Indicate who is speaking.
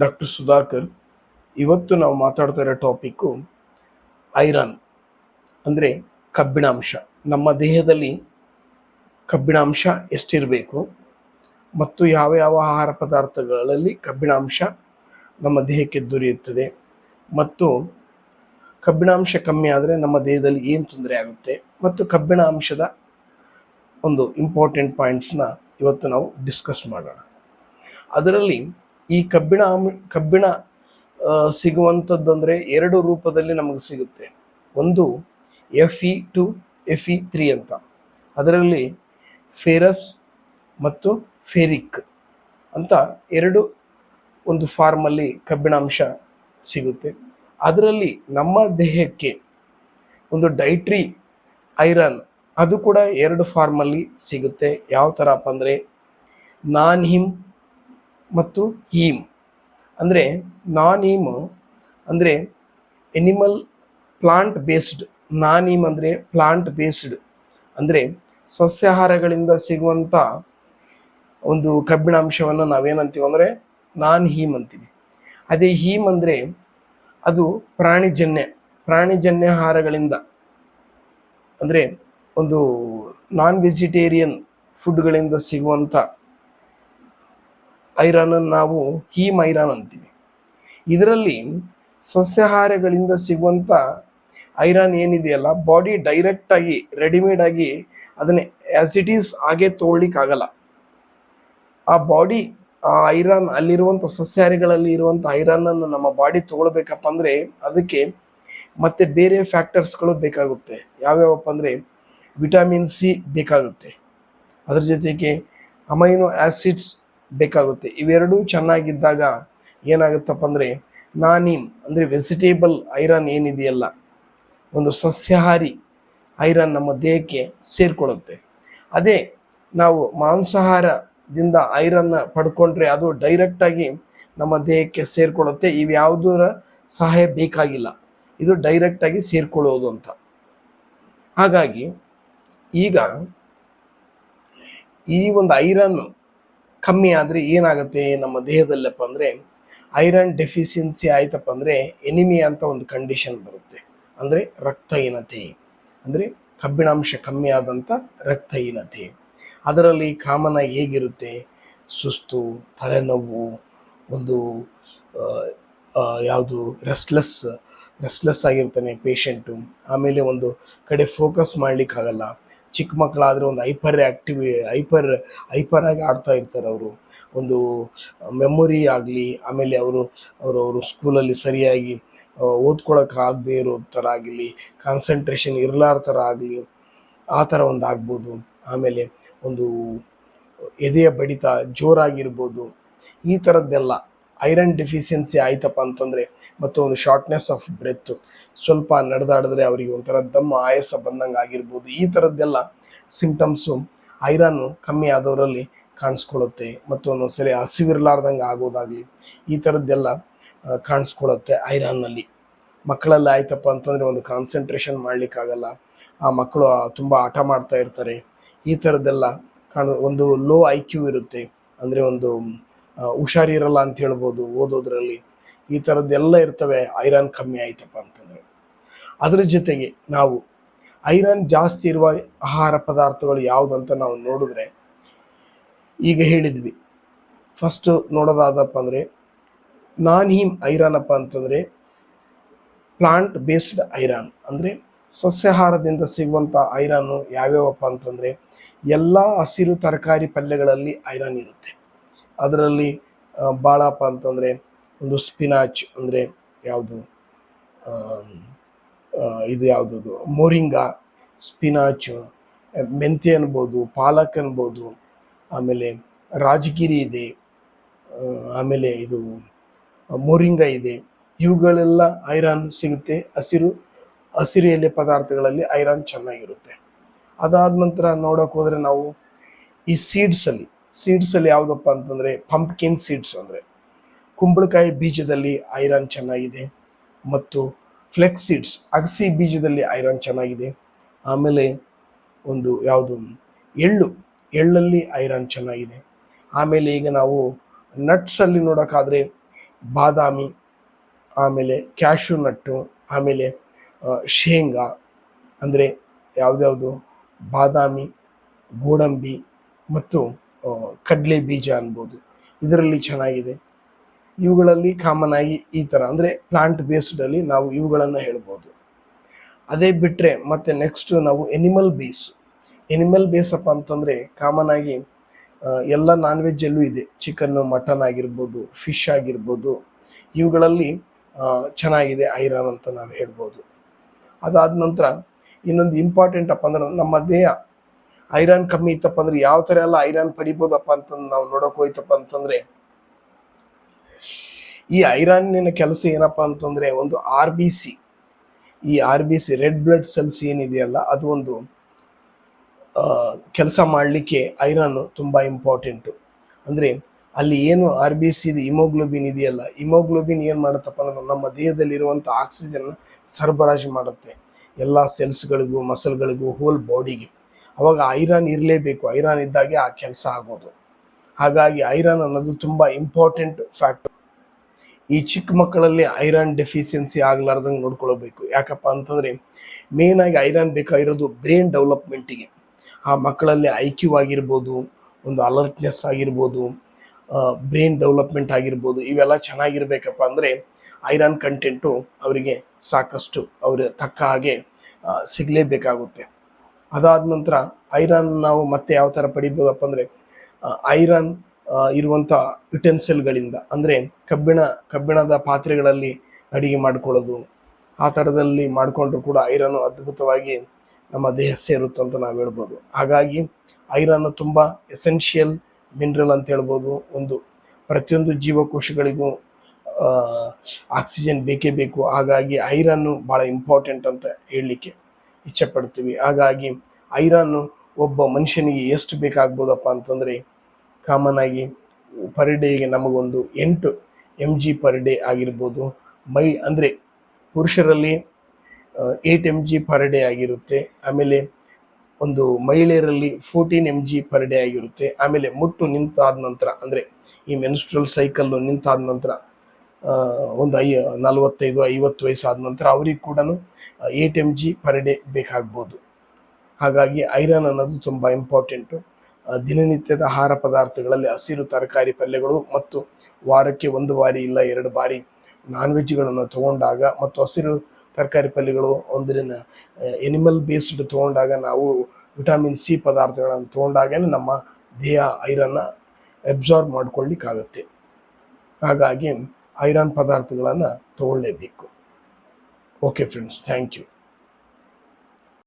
Speaker 1: Doctor Sudhakar ಇವತ್ತು ನಾವು ಮಾತಾಡ್ತಾ ಇರೋ ಟಾಪಿಕ್ಕು ಐರನ್, ಅಂದರೆ ಕಬ್ಬಿಣಾಂಶ. ನಮ್ಮ ದೇಹದಲ್ಲಿ ಕಬ್ಬಿಣಾಂಶ ಎಷ್ಟಿರಬೇಕು ಮತ್ತು ಯಾವ ಯಾವ ಆಹಾರ ಪದಾರ್ಥಗಳಲ್ಲಿ ಕಬ್ಬಿಣಾಂಶ ನಮ್ಮ ದೇಹಕ್ಕೆ ದೊರೆಯುತ್ತದೆ ಮತ್ತು ಕಬ್ಬಿಣಾಂಶ ಕಮ್ಮಿ ಆದರೆ ನಮ್ಮ ದೇಹದಲ್ಲಿ ಏನು ತೊಂದರೆ ಆಗುತ್ತೆ ಮತ್ತು ಕಬ್ಬಿಣಾಂಶದ ಒಂದು ಇಂಪಾರ್ಟೆಂಟ್ ಪಾಯಿಂಟ್ಸ್ನ ಇವತ್ತು ನಾವು ಡಿಸ್ಕಸ್ ಮಾಡೋಣ. ಅದರಲ್ಲಿ ಈ ಕಬ್ಬಿಣ ಕಬ್ಬಿಣ ಸಿಗುವಂಥದ್ದಂದರೆ ಎರಡು ರೂಪದಲ್ಲಿ ನಮಗೆ ಸಿಗುತ್ತೆ. ಒಂದು F E two F E three ಅಂತ. ಅದರಲ್ಲಿ ಫೇರಸ್ ಮತ್ತು ಫೇರಿಕ್ ಅಂತ ಎರಡು ಒಂದು ಫಾರ್ಮಲ್ಲಿ ಕಬ್ಬಿಣಾಂಶ ಸಿಗುತ್ತೆ. ಅದರಲ್ಲಿ ನಮ್ಮ ದೇಹಕ್ಕೆ ಒಂದು ಡೈಟ್ರಿ ಐರನ್ ಅದು ಕೂಡ ಎರಡು ಫಾರ್ಮಲ್ಲಿ ಸಿಗುತ್ತೆ. ಯಾವ ಥರಪ್ಪ ಅಂದರೆ ನಾನ್ ಹಿಮ್ ಮತ್ತು ಹೀಮ್. ಅಂದರೆ ನಾನ್ ಹೀಮ್ ಅಂದರೆ animal plant based non haem ಅಂದರೆ ಪ್ಲಾಂಟ್ ಬೇಸ್ಡ್ ಅಂದರೆ ಸಸ್ಯಾಹಾರಗಳಿಂದ ಸಿಗುವಂಥ ಒಂದು ಕಬ್ಬಿಣಾಂಶವನ್ನು ನಾವೇನಂತೀವಿ ಅಂದರೆ ನಾನ್ ಹೀಮ್ ಅಂತೀವಿ. ಅದೇ ಹೀಮ್ ಅಂದರೆ ಅದು ಪ್ರಾಣಿಜನ್ಯ ಪ್ರಾಣಿಜನ್ಯ ಆಹಾರಗಳಿಂದ. ಅಂದರೆ ಒಂದು ನಾನ್ ವೆಜಿಟೇರಿಯನ್ ಫುಡ್ಗಳಿಂದ ಸಿಗುವಂಥ ಐರನ್ ನಾವು ಹೀಮ್ ಐರನ್ ಅಂತೀವಿ. ಇದರಲ್ಲಿ ಸಸ್ಯಾಹಾರಗಳಿಂದ ಸಿಗುವಂಥ ಐರನ್ ಏನಿದೆಯಲ್ಲ, ಬಾಡಿ ಡೈರೆಕ್ಟ್ ಆಗಿ, ರೆಡಿಮೇಡ್ ಆಗಿ ಅದನ್ನ ಆಸ್ ಇಟ್ ಈಸ್ ಹಾಗೆ ತೊಗೊಳ್ಲಿಕ್ಕಾಗಲ್ಲ ಆ ಬಾಡಿ, ಆ ಐರನ್ ಅಲ್ಲಿರುವಂಥ ಸಸ್ಯಾಹಾರಿಗಳಲ್ಲಿ ಇರುವಂಥ ಐರನ್ ಅನ್ನು ನಮ್ಮ ಬಾಡಿ ತೊಗೊಳ್ಬೇಕಪ್ಪ ಅಂದರೆ ಅದಕ್ಕೆ ಮತ್ತೆ ಬೇರೆ ಫ್ಯಾಕ್ಟರ್ಸ್ಗಳು ಬೇಕಾಗುತ್ತೆ. ಯಾವ್ಯಾವಪ್ಪ ಅಂದರೆ ವಿಟಮಿನ್ ಸಿ ಬೇಕಾಗುತ್ತೆ. ಅದ್ರ ಜೊತೆಗೆ ಅಮೈನೋ ಆಸಿಡ್ಸ್ ಬೇಕಾಗುತ್ತೆ. ಇವೆರಡೂ ಚೆನ್ನಾಗಿದ್ದಾಗ ಏನಾಗುತ್ತಪ್ಪ ಅಂದರೆ ನಾನೀಮ್ ಅಂದರೆ ವೆಜಿಟೇಬಲ್ ಐರನ್ ಏನಿದೆಯಲ್ಲ, ಒಂದು ಸಸ್ಯಾಹಾರಿ ಐರನ್ ನಮ್ಮ ದೇಹಕ್ಕೆ ಸೇರಿಕೊಳ್ಳುತ್ತೆ ಅದೇ ನಾವು ಮಾಂಸಾಹಾರದಿಂದ ಐರನ್ ಪಡ್ಕೊಂಡ್ರೆ ಅದು ಡೈರೆಕ್ಟಾಗಿ ನಮ್ಮ ದೇಹಕ್ಕೆ ಸೇರಿಕೊಳ್ಳುತ್ತೆ ಇವ್ಯಾವುದರ ಸಹಾಯ ಬೇಕಾಗಿಲ್ಲ. ಇದು ಡೈರೆಕ್ಟಾಗಿ ಸೇರಿಕೊಳ್ಳೋದು ಅಂತ. ಹಾಗಾಗಿ ಈಗ ಈ ಒಂದು ಐರನ್ ಕಮ್ಮಿ ಆದರೆ ಏನಾಗುತ್ತೆ ನಮ್ಮ ದೇಹದಲ್ಲಪ್ಪ ಅಂದರೆ ಐರನ್ ಡೆಫಿಷಿಯನ್ಸಿ ಆಯ್ತಪ್ಪ ಅಂದರೆ ಎನಿಮಿಯಾ ಅಂತ ಒಂದು ಕಂಡೀಷನ್ ಬರುತ್ತೆ. ಅಂದರೆ ರಕ್ತಹೀನತೆ. ಅಂದರೆ ಕಬ್ಬಿಣಾಂಶ ಕಮ್ಮಿ ಆದಂಥ ರಕ್ತಹೀನತೆ. ಅದರಲ್ಲಿ ಕಾಮನ ಹೇಗಿರುತ್ತೆ? ಸುಸ್ತು, ತಲೆನೋವು, ಒಂದು ಯಾವುದು ರೆಸ್ಟ್ಲೆಸ್ ರೆಸ್ಟ್ಲೆಸ್ ಆಗಿರ್ತಾನೆ ಪೇಷಂಟು ಆಮೇಲೆ ಒಂದು ಕಡೆ ಫೋಕಸ್ ಮಾಡಲಿಕ್ಕಾಗಲ್ಲ. ಚಿಕ್ಕ ಮಕ್ಕಳಾದರೆ ಒಂದು ಹೈಪರ್ ಆ್ಯಕ್ಟಿವಿ ಹೈಪರ್ ಹೈಪರ್ ಆಗಿ ಆಡ್ತಾ ಇರ್ತಾರೆ ಅವರು. ಒಂದು ಮೆಮೊರಿ ಆಗಲಿ, ಆಮೇಲೆ ಅವರು ಅವರು ಅವರು ಸ್ಕೂಲಲ್ಲಿ ಸರಿಯಾಗಿ ಓದ್ಕೊಳಕ್ಕೆ ಆಗದೆ ಇರೋ ಥರ ಆಗಲಿ ಕಾನ್ಸಂಟ್ರೇಷನ್ ಇರಲಾರ ಥರ ಆಗಲಿ, ಆ ಥರ ಒಂದು ಆಗ್ಬೋದು. ಆಮೇಲೆ ಒಂದು ಎದೆಯ ಬಡಿತ ಜೋರಾಗಿರ್ಬೋದು. ಈ ಥರದ್ದೆಲ್ಲ. ಐರನ್ ಡಿಫಿಷಿಯನ್ಸಿ ಆಯ್ತಪ್ಪ ಅಂತಂದರೆ ಮತ್ತು ಒಂದು ಶಾರ್ಟ್ನೆಸ್ ಆಫ್ ಬ್ರೆತ್ ಸ್ವಲ್ಪ ನಡೆದಾಡಿದ್ರೆ ಅವರಿಗೆ ಒಂಥರ ದಮ್ಮ ಆಯಾಸ ಬಂದಂಗೆ ಆಗಿರ್ಬೋದು. ಈ ಥರದ್ದೆಲ್ಲ ಸಿಂಪ್ಟಮ್ಸು ಐರನ್ ಕಮ್ಮಿ ಆದವರಲ್ಲಿ ಕಾಣಿಸ್ಕೊಳ್ಳುತ್ತೆ ಮತ್ತು ಒಂದೊಂದ್ಸರಿ ಹಸಿವಿರಲಾರ್ದಂಗೆ ಆಗೋದಾಗಲಿ ಈ ಥರದ್ದೆಲ್ಲ ಕಾಣಿಸ್ಕೊಳ್ಳುತ್ತೆ ಐರನ್ನಲ್ಲಿ. ಮಕ್ಕಳಲ್ಲಿ ಆಯ್ತಪ್ಪ ಅಂತಂದರೆ ಒಂದು ಕಾನ್ಸಂಟ್ರೇಷನ್ ಮಾಡಲಿಕ್ಕಾಗಲ್ಲ. ಆ ಮಕ್ಕಳು ತುಂಬ ಆಟ ಮಾಡ್ತಾ ಇರ್ತಾರೆ. ಈ ಥರದ್ದೆಲ್ಲ ಕಾಣ, ಒಂದು ಲೋ ಐ ಕ್ಯೂ ಇರುತ್ತೆ. ಅಂದರೆ ಒಂದು ಹುಷಾರಿರಲ್ಲ ಅಂತ ಹೇಳ್ಬೋದು, ಓದೋದ್ರಲ್ಲಿ ಈ ಥರದ್ದೆಲ್ಲ ಇರ್ತವೆ, ಐರನ್ ಕಮ್ಮಿ ಆಯ್ತಪ್ಪ ಅಂತಂದರೆ. ಅದರ ಜೊತೆಗೆ ನಾವು ಐರನ್ ಜಾಸ್ತಿ ಇರುವ ಆಹಾರ ಪದಾರ್ಥಗಳು ಯಾವುದಂತ ನಾವು ನೋಡಿದ್ರೆ, ಈಗ ಹೇಳಿದ್ವಿ. ಫಸ್ಟ್ ನೋಡೋದಾದಪ್ಪ ಅಂದರೆ ನಾನ್ ಹೀಮ್ ಐರನ್ ಅಪ್ಪ ಅಂತಂದರೆ ಪ್ಲಾಂಟ್ ಬೇಸ್ಡ್ ಐರನ್. ಅಂದರೆ ಸಸ್ಯಾಹಾರದಿಂದ ಸಿಗುವಂಥ ಐರನ್ನು ಯಾವ್ಯಾವಪ್ಪ ಅಂತಂದರೆ, ಎಲ್ಲ ಹಸಿರು ತರಕಾರಿ ಪಲ್ಯಗಳಲ್ಲಿ ಐರನ್ ಇರುತ್ತೆ. ಅದರಲ್ಲಿ ಭಾಳಪ್ಪ ಅಂತಂದರೆ ಒಂದು ಸ್ಪಿನಾಚ್ ಅಂದರೆ ಯಾವುದು? ಇದು ಯಾವುದದು? ಮೋರಿಂಗ ಸ್ಪಿನಾಚು ಮೆಂತ್ಯ ಅನ್ಬೋದು, ಪಾಲಕ್ ಅನ್ಬೋದು, ಆಮೇಲೆ ರಾಜಗಿರಿ ಇದೆ ಆಮೇಲೆ ಇದು ಮೋರಿಂಗ ಇದೆ. ಇವುಗಳೆಲ್ಲ ಐರನ್ ಸಿಗುತ್ತೆ, ಹಸಿರು ಹಸಿರು ಎಲೆ ಪದಾರ್ಥಗಳಲ್ಲಿ ಐರನ್ ಚೆನ್ನಾಗಿರುತ್ತೆ. ಅದಾದ ನಂತರ ನೋಡೋಕೆ ಹೋದರೆ ನಾವು ಈ ಸೀಡ್ಸಲ್ಲಿ ಸೀಡ್ಸಲ್ಲಿ ಯಾವುದಪ್ಪ ಅಂತಂದರೆ ಪಂಪ್ಕಿನ್ ಸೀಡ್ಸ್ ಅಂದರೆ ಕುಂಬಳಕಾಯಿ ಬೀಜದಲ್ಲಿ ಐರನ್ ಚೆನ್ನಾಗಿದೆ ಮತ್ತು ಫ್ಲೆಕ್ಸ್ ಸೀಡ್ಸ್ ಅಗಸಿ ಬೀಜದಲ್ಲಿ ಐರನ್ ಚೆನ್ನಾಗಿದೆ. ಆಮೇಲೆ ಒಂದು ಯಾವುದು? ಎಳ್ಳು, ಎಳ್ಳಲ್ಲಿ ಐರನ್ ಚೆನ್ನಾಗಿದೆ. ಆಮೇಲೆ ಈಗ ನಾವು ನಟ್ಸಲ್ಲಿ ನೋಡೋಕ್ಕಾದರೆ ಬಾದಾಮಿ, ಆಮೇಲೆ ಕ್ಯಾಶು ನಟ್ಟು ಆಮೇಲೆ ಶೇಂಗಾ, ಅಂದರೆ ಯಾವುದ್ಯಾವುದು? ಬಾದಾಮಿ, ಗೋಡಂಬಿ ಮತ್ತು ಕಡಲೆ ಬೀಜ ಅನ್ಬೋದು. ಇದರಲ್ಲಿ ಚೆನ್ನಾಗಿದೆ. ಇವುಗಳಲ್ಲಿ ಕಾಮನ್ ಆಗಿ ಈ ಥರ ಅಂದರೆ ಪ್ಲಾಂಟ್ ಬೇಸ್ಡಲ್ಲಿ ನಾವು ಇವುಗಳನ್ನು ಹೇಳ್ಬೋದು. ಅದೇ ಬಿಟ್ಟರೆ ಮತ್ತೆ ನೆಕ್ಸ್ಟ್ ನಾವು ಎನಿಮಲ್ ಬೇಸ್ ಎನಿಮಲ್ ಬೇಸ್ ಅಪ್ಪ ಅಂತಂದರೆ ಕಾಮನ್ ಆಗಿ ಎಲ್ಲ ನಾನ್ ವೆಜ್ಜಲ್ಲೂ ಇದೆ. ಚಿಕನ್ನು ಮಟನ್ ಆಗಿರ್ಬೋದು ಫಿಶ್ ಆಗಿರ್ಬೋದು. ಇವುಗಳಲ್ಲಿ ಚೆನ್ನಾಗಿದೆ ಐರನ್ ಅಂತ ನಾವು ಹೇಳ್ಬೋದು. ಅದಾದ ನಂತರ ಇನ್ನೊಂದು ಇಂಪಾರ್ಟೆಂಟ್ ಅಪ್ಪ ಅಂದ್ರೆ ನಮ್ಮ ದೇಹ ಐರನ್ ಕಮ್ಮಿ ಇತ್ತಪ್ಪ ಅಂದ್ರೆ ಯಾವ ಥರ ಎಲ್ಲ ಐರನ್ ಪಡಿಬೋದಪ್ಪ ಅಂತಂದು ನಾವು ನೋಡೋಕೆ ಹೋಯ್ತಪ್ಪ ಅಂತಂದ್ರೆ, ಈ ಐರನ್ನಿನ ಕೆಲಸ ಏನಪ್ಪ ಅಂತಂದ್ರೆ ಒಂದು ಆರ್ ಬಿ ಸಿ, ಈ R B C red blood cells ಏನಿದೆಯಲ್ಲ ಅದು ಒಂದು ಕೆಲಸ ಮಾಡಲಿಕ್ಕೆ ಐರನ್ ತುಂಬ ಇಂಪಾರ್ಟೆಂಟು. ಅಂದರೆ ಅಲ್ಲಿ ಏನು ಆರ್ ಬಿ ಸಿ ಇಮೋಗ್ಲೋಬಿನ್ ಇದೆಯಲ್ಲ ಇಮೋಗ್ಲೋಬಿನ್ ಏನು ಮಾಡುತ್ತಪ್ಪ ಅಂದ್ರೆ ನಮ್ಮ ದೇಹದಲ್ಲಿರುವಂಥ ಆಕ್ಸಿಜನ್ ಸರಬರಾಜು ಮಾಡುತ್ತೆ. ಎಲ್ಲ ಸೆಲ್ಸ್ಗಳಿಗೂ, ಮಸಲ್ಗಳಿಗೂ ಹೋಲ್ ಬಾಡಿಗೆ ಅವಾಗ ಐರನ್ ಇರಲೇಬೇಕು. ಐರನ್ ಇದ್ದಾಗೆ ಆ ಕೆಲಸ ಆಗೋದು. ಹಾಗಾಗಿ ಐರನ್ ಅನ್ನೋದು ತುಂಬ ಇಂಪಾರ್ಟೆಂಟ್ ಫ್ಯಾಕ್ಟರ್. ಈ ಚಿಕ್ಕ ಮಕ್ಕಳಲ್ಲಿ ಐರನ್ ಡೆಫಿಷಿಯನ್ಸಿ ಆಗ್ಲಾರ್ದಂಗೆ ನೋಡ್ಕೊಳ್ಬೇಕು. ಯಾಕಪ್ಪ ಅಂತಂದರೆ ಆಗಿ ಐರನ್ ಬೇಕಾಗಿರೋದು ಬ್ರೈನ್ ಡೆವಲಪ್ಮೆಂಟಿಗೆ. ಆ ಮಕ್ಕಳಲ್ಲಿ ಐ ಕ್ಯೂ ಆಗಿರ್ಬೋದು, ಒಂದು ಅಲರ್ಟ್ನೆಸ್ ಆಗಿರ್ಬೋದು ಬ್ರೈನ್ ಡೆವಲಪ್ಮೆಂಟ್ ಆಗಿರ್ಬೋದು, ಇವೆಲ್ಲ ಚೆನ್ನಾಗಿರ್ಬೇಕಪ್ಪ ಅಂದರೆ ಐರನ್ ಕಂಟೆಂಟು ಅವರಿಗೆ ಸಾಕಷ್ಟು ಅವರ ತಕ್ಕ ಹಾಗೆ ಸಿಗಲೇಬೇಕಾಗುತ್ತೆ. ಅದಾದ ನಂತರ ಐರನ್ ನಾವು ಮತ್ತೆ ಯಾವ ಥರ ಪಡಿಬೋದಪ್ಪ ಅಂದರೆ ಐರನ್ ಇರುವಂಥ ಯುಟೆನ್ಸಿಲ್ಗಳಿಂದ ಅಂದರೆ ಕಬ್ಬಿಣ, ಕಬ್ಬಿಣದ ಪಾತ್ರೆಗಳಲ್ಲಿ ಅಡಿಗೆ ಮಾಡ್ಕೊಳ್ಳೋದು. ಆ ಥರದಲ್ಲಿ ಮಾಡಿಕೊಂಡ್ರು ಕೂಡ ಐರನ್ ಅದ್ಭುತವಾಗಿ ನಮ್ಮ ದೇಹ ಸೇರುತ್ತೆ ಅಂತ ನಾವು ಹೇಳ್ಬೋದು. ಹಾಗಾಗಿ ಐರನ್ ತುಂಬ ಎಸೆನ್ಷಿಯಲ್ ಮಿನರಲ್ ಅಂತ ಹೇಳ್ಬೋದು. ಒಂದು ಪ್ರತಿಯೊಂದು ಜೀವಕೋಶಗಳಿಗೂ ಆಕ್ಸಿಜನ್ ಬೇಕೇ ಬೇಕು. ಹಾಗಾಗಿ ಐರನ್ನು ಭಾಳ ಇಂಪಾರ್ಟೆಂಟ್ ಅಂತ ಹೇಳಲಿಕ್ಕೆ ಇಚ್ಛೆ ಪಡ್ತೀವಿ ಹಾಗಾಗಿ ಐರನ್ನು ಒಬ್ಬ ಮನುಷ್ಯನಿಗೆ ಎಷ್ಟು ಬೇಕಾಗ್ಬೋದಪ್ಪ ಅಂತಂದರೆ ಕಾಮನ್ ಆಗಿ ಪರ್ ಡೇಗೆ ನಮಗೊಂದು ಎಂಟು ಎಂ ಜಿ ಪರ್ ಡೇ ಆಗಿರ್ಬೋದು. ಮೈ ಅಂದರೆ ಪುರುಷರಲ್ಲಿ eight M G per day ಆಗಿರುತ್ತೆ. ಆಮೇಲೆ ಒಂದು ಮಹಿಳೆಯರಲ್ಲಿ fourteen M G per day ಆಗಿರುತ್ತೆ. ಆಮೇಲೆ ಮುಟ್ಟು ನಿಂತಾದ ನಂತರ, ಅಂದರೆ ಈ ಮೆನ್ಸ್ಟ್ರಲ್ ಸೈಕಲ್ಲು ನಿಂತಾದ ನಂತರ ಒಂದು ಐ, ನಲವತ್ತೈದು, ಐವತ್ತು ವಯಸ್ಸು ಆದ ನಂತರ ಅವ್ರಿಗೆ ಕೂಡ eight M G per day ಬೇಕಾಗ್ಬೋದು. ಹಾಗಾಗಿ ಐರನ್ ಅನ್ನೋದು ತುಂಬ ಇಂಪಾರ್ಟೆಂಟು ದಿನನಿತ್ಯದ ಆಹಾರ ಪದಾರ್ಥಗಳಲ್ಲಿ ಹಸಿರು ತರಕಾರಿ ಪಲ್ಯಗಳು ಮತ್ತು ವಾರಕ್ಕೆ ಒಂದು ಬಾರಿ ಇಲ್ಲ ಎರಡು ಬಾರಿ ನಾನ್ ವೆಜ್ಗಳನ್ನು ತಗೊಂಡಾಗ ಮತ್ತು ಹಸಿರು ತರಕಾರಿ ಪಲ್ಯಗಳು ಒಂದಿನ ಎನಿಮಲ್ ಬೇಸ್ಡ್ ತಗೊಂಡಾಗ ನಾವು ವಿಟಮಿನ್ ಸಿ ಪದಾರ್ಥಗಳನ್ನು ತಗೊಂಡಾಗ ನಮ್ಮ ದೇಹ ಐರನ್ನ ಅಬ್ಸಾರ್ಬ್ ಮಾಡ್ಕೊಳ್ಳಿಕ್ಕಾಗತ್ತೆ ಹಾಗಾಗಿ ಐರನ್ ಪದಾರ್ಥಗಳನ್ನು ತಗೊಳ್ಳೇಬೇಕು ಓಕೆ ಫ್ರೆಂಡ್ಸ್ ಥ್ಯಾಂಕ್ ಯು